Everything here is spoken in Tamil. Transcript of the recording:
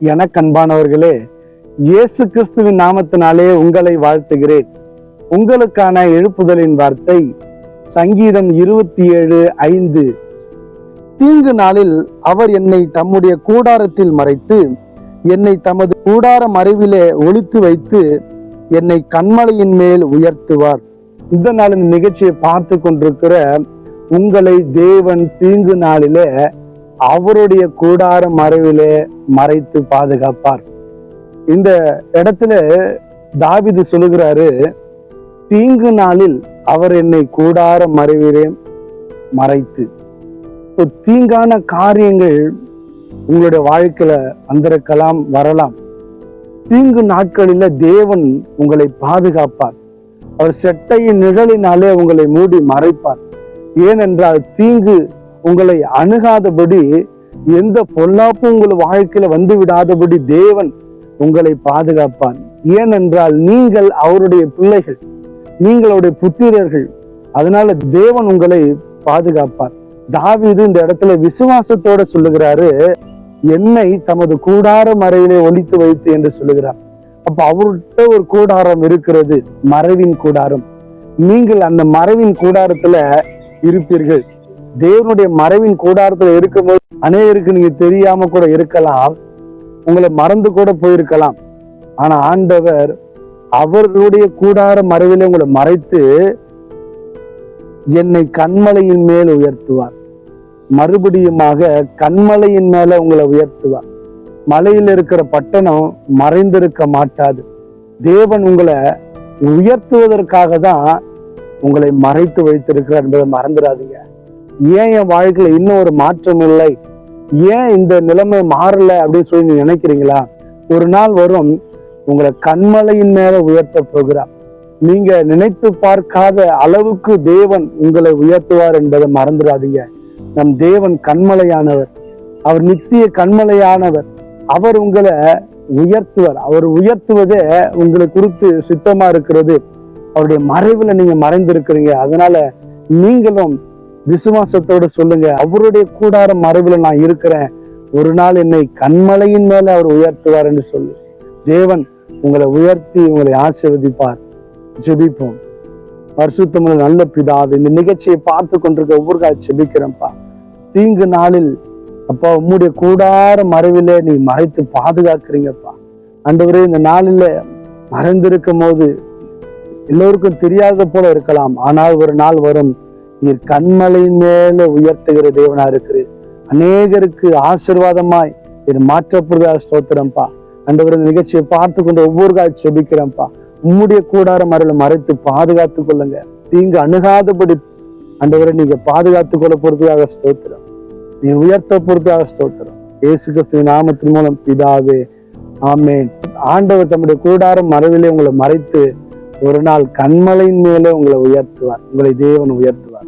எனக்கன்பானவர்களே இயேசு கிறிஸ்துவின் நாமத்தினாலே உங்களை வாழ்த்துகிறேன். உங்களுக்கான எழுப்புதலின் வார்த்தை சங்கீதம் இருபத்தி ஏழு ஐந்து. தீங்கு நாளில் அவர் என்னை தம்முடைய கூடாரத்தில் மறைத்து என்னை தமது கூடார மறைவிலே ஒளித்து வைத்து என்னை கண்மலையின் மேல் உயர்த்துவார். இந்த நாள் இந்த நிகழ்ச்சியை பார்த்து கொண்டிருக்கிற உங்களை தேவன் தீங்கு நாளிலே அவருடைய கூடார மறைவிலே மறைத்து பாதுகாப்பார். இந்த இடத்துல தாவிது சொல்லுகிறாரு தீங்கு நாளில் அவர் என்னை கூடார மறைவிலே மறைத்து. இப்போ தீங்கான காரியங்கள் உங்களுடைய வாழ்க்கையில வந்திருக்கலாம் வரலாம். தீங்கு நாட்களில் தேவன் உங்களை பாதுகாப்பார். அவர் செட்டையின் நிழலினாலே உங்களை மூடி மறைப்பார். ஏனென்றால் தீங்கு உங்களை அணுகாதபடி எந்த பொல்லாப்பும் உங்கள் வாழ்க்கையில வந்து விடாதபடி தேவன் உங்களை பாதுகாப்பார். ஏனென்றால் நீங்கள் அவருடைய பிள்ளைகள் நீங்களுடைய புத்திரர்கள். அதனால தேவன் உங்களை பாதுகாப்பார். தாவிது இந்த இடத்துல விசுவாசத்தோட சொல்லுகிறாரு என்னை தமது கூடார மறைவிலே ஒழித்து வைத்து என்று சொல்லுகிறார். அப்ப அவர்கிட்ட ஒரு கூடாரம் இருக்கிறது மறைவின் கூடாரம். நீங்கள் அந்த மறைவின் கூடாரத்துல இருப்பீர்கள். தேவனுடைய மறைவின் கூடாரத்துல இருக்கும்போது அநேகருக்கு நீங்க தெரியாம கூட இருக்கலாம். உங்களை மறந்து கூட போயிருக்கலாம். ஆனா ஆண்டவர் அவர்களுடைய கூடார மறைவில உங்களை மறைத்து என்னை கண்மலையின் மேல் உயர்த்துவார். மறுபடியுமாக கண்மலையின் மேல உங்களை உயர்த்துவார். மலையில் இருக்கிற பட்டணம் மறைந்திருக்க மாட்டாது. தேவன் உங்களை உயர்த்துவதற்காக தான் உங்களை மறைத்து வைத்திருக்கிறார் என்பதை மறந்துடாதீங்க. ஏன் என் வாழ்க்கையில் இன்னும் ஒரு மாற்றம் இல்லை? ஏன் இந்த நிலைமை மாறல அப்படின்னு சொல்லி நீங்க நினைக்கிறீங்களா? ஒரு நாள் வரும் உங்களை கண்மலையின் மேல உயர்த்த போகிறார். நீங்க நினைத்து பார்க்காத அளவுக்கு தேவன் உங்களை உயர்த்துவார் என்பதை மறந்துடாதீங்க. நம் தேவன் கண்மலையானவர். அவர் நித்திய கண்மலையானவர். அவர் உங்களை உயர்த்துவார். அவர் உயர்த்துவதே உங்களை குறித்து சித்தமா இருக்கிறது. அவருடைய மறைவுல நீங்க மறைந்திருக்கிறீங்க. அதனால நீங்களும் விசுவாசத்தோட சொல்லுங்க. அவருடைய கூடார மறைவில் நான் இருக்கிறேன். ஒரு நாள் என்னை கண்மலையின் மேல அவர் உயர்த்துவார் என்று சொல்லு. தேவன் உங்களை உயர்த்தி உங்களை ஆசிர்வதிப்பார். ஜெபிப்போம். பரிசுத்தமுள்ள நல்ல பிதாவே இந்த நிகழ்ச்சியை பார்த்து கொண்டிருக்க ஒவ்வொரு ஜெபிக்கிறேன்ப்பா. தீங்கு நாளில் அப்பா உம்முடைய கூடார மறைவிலே நீ மறைத்து பாதுகாக்கிறீங்கப்பா. ஆண்டவரே இந்த நாளில மறைந்திருக்கும் போது எல்லோருக்கும் தெரியாத போல இருக்கலாம். ஆனால் ஒரு நாள் வரும். நீர் கண்மலையின் மேல உயர்த்துகிற தேவனா இருக்கிறீர். அநேகருக்கு ஆசிர்வாதமாய் இது மாற்றப்படுதா ஸ்தோத்திரம்ப்பா. ஆண்டவர் இந்த நிகழ்ச்சியை பார்த்து கொண்டு ஒவ்வொரு காய் செபிக்கிறேன்ப்பா. உம்முடைய கூடார மறையில மறைத்து பாதுகாத்து கொள்ளுங்க. தீங்கு அணுகாதபடி ஆண்டவரை நீங்க பாதுகாத்து கொள்ள பொறுத்ததாக ஸ்தோத்திரம். நீ உயர்த்த பொறுத்ததாக ஸ்தோத்திரம். இயேசு கிறிஸ்துவின் நாமத்தின் மூலம் பிதாவே ஆமேன். ஆண்டவர் தம்முடைய கூடாரம் மறைவிலே உங்களை மறைத்து ஒரு நாள் கண்மலையின் மேலே உங்களை உயர்த்துவார். உங்களை தேவன் உயர்த்துவார்.